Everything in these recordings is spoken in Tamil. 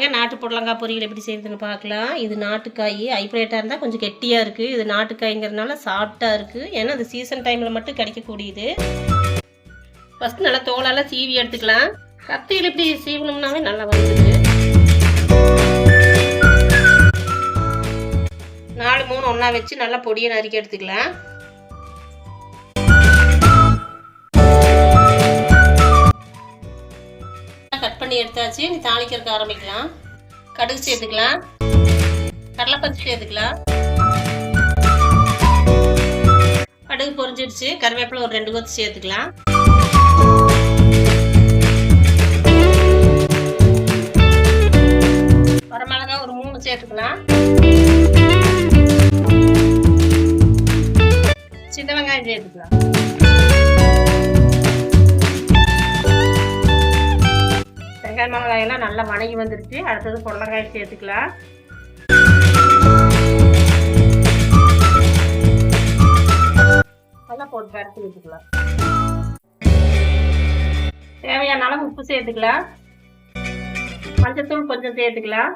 வாங்க நாட்டு புடலங்காய் பொரியல் எப்படி செய்யுதுன்னு பார்க்கலாம். இது நாட்டுக்காய் ஹைப்ரேட்டாக இருந்தால் கொஞ்சம் கெட்டியாக இருக்குது இது நாட்டுக்காய்ங்கிறதுனால சாஃப்டாக இருக்குது ஏன்னா அது சீசன் டைமில் மட்டும் கிடைக்கக்கூடியது. ஃபஸ்ட்டு நல்லா தோலெல்லாம் சீவி எடுத்துக்கலாம். கத்தியில் இப்படி சீவனம்னாவே நல்லா வந்துடுது நாலு மூணு ஒன்றா வச்சு நல்லா பொடியை நறுக்கி எடுத்துக்கலாம். பண்ணி எடுத்தாச்சு நீ தாளிக்கிறதுக்கு ஆரம்பிக்கலாம். கடுகு சேர்த்துக்கலாம் கடலைப்பருப்பு சேர்த்துக்கலாம் கடுகு பொரிஞ்சிடுச்சு. கருவேப்பிலை ஒரு ரெண்டு கொத்து சேர்த்துக்கலாம் வரமிளகா ஒரு மூணு சேர்த்துக்கலாம் சின்ன வெங்காயம் சேர்த்துக்கலாம் வெங்காய மிளகாயெல்லாம் நல்லா வணங்கி வந்துருச்சு. அடுத்தது புடலங்காய் சேர்த்துக்கலாம். நல்லா போட்டு பரட்டி வச்சுக்கலாம். தேவையான அளவு உப்பு சேர்த்துக்கலாம். மஞ்சத்தூள் கொஞ்சம் சேர்த்துக்கலாம்.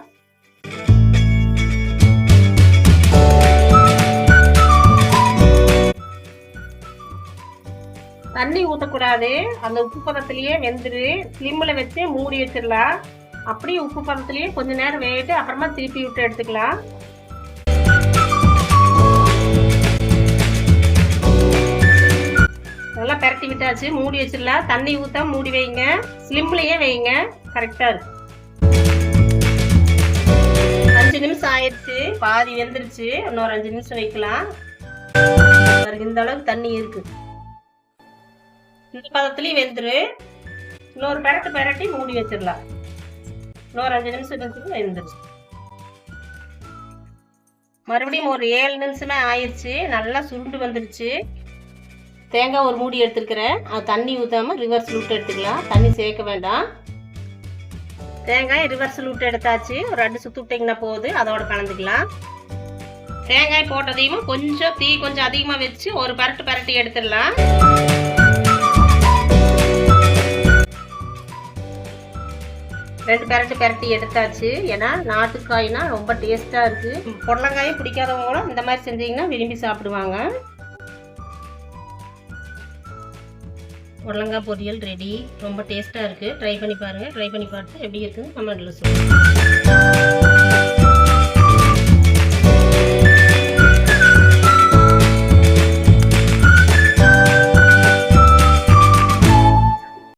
தண்ணி ஊற்றக்கூடாது அந்த உப்பு பதத்துலேயே வெந்துரு. ஸ்லிம்மில் வச்சு மூடி வச்சிடலாம். அப்படியே உப்பு பதத்துலேயே கொஞ்ச நேரம் வேகிட்டு அப்புறமா திருப்பி விட்டு எடுத்துக்கலாம். நல்லா பரட்டி விட்டாச்சு. மூடி வச்சிடலாம். தண்ணி ஊற்ற மூடி வைங்க. ஸ்லிம்லேயே வைங்க. கரெக்டாக இருக்கும் அஞ்சு நிமிஷம் ஆயிடுச்சு. பாதி வெந்துருச்சு. இன்னொரு அஞ்சு நிமிஷம் வைக்கலாம். இந்த அளவுக்கு தண்ணி இருக்குது இந்த பதத்துலயும் வெந்துரு. இன்னொரு பெரட்டு பெரட்டி மூடி வச்சிடலாம். இன்னொரு அஞ்சு நிமிஷம் கழிச்சு வெந்துருச்சு மறுபடியும் ஒரு ஏழு நிமிஷமே ஆயிடுச்சு நல்லா சுருண்டு வந்துடுச்சு தேங்காய் ஒரு மூடி எடுத்துருக்கிறேன். அது தண்ணி ஊற்றாம ரிவர்ஸ் லூட்டு எடுத்துக்கலாம். தண்ணி சேர்க்க வேண்டாம். தேங்காய் ரிவர்ஸ் லூட்டு எடுத்தாச்சு. ஒரு ரெண்டு சுத்து விட்டிங்கன்னா போகுது. அதோட கலந்துக்கலாம். தேங்காய் போட்டதையும் கொஞ்சம் தீ கொஞ்சம் அதிகமாக வச்சு ஒரு பரட்டு பரட்டி எடுத்துடலாம். ரெண்டு பரட்டு பெரட்டி எடுத்தாச்சு. ஏன்னா நாட்டுக்காய்னா ரொம்ப டேஸ்ட்டாக இருக்குது புடலங்காயும் பிடிக்காதவங்களும் இந்த மாதிரி செஞ்சீங்கன்னா விரும்பி சாப்பிடுவாங்க. புடலங்காய் பொரியல் ரெடி ரொம்ப டேஸ்ட்டாக இருக்குது ட்ரை பண்ணி பாருங்கள் ட்ரை பண்ணி பார்த்து எப்படி இருக்குதுன்னு கமெண்டில் சொல்லுங்கள்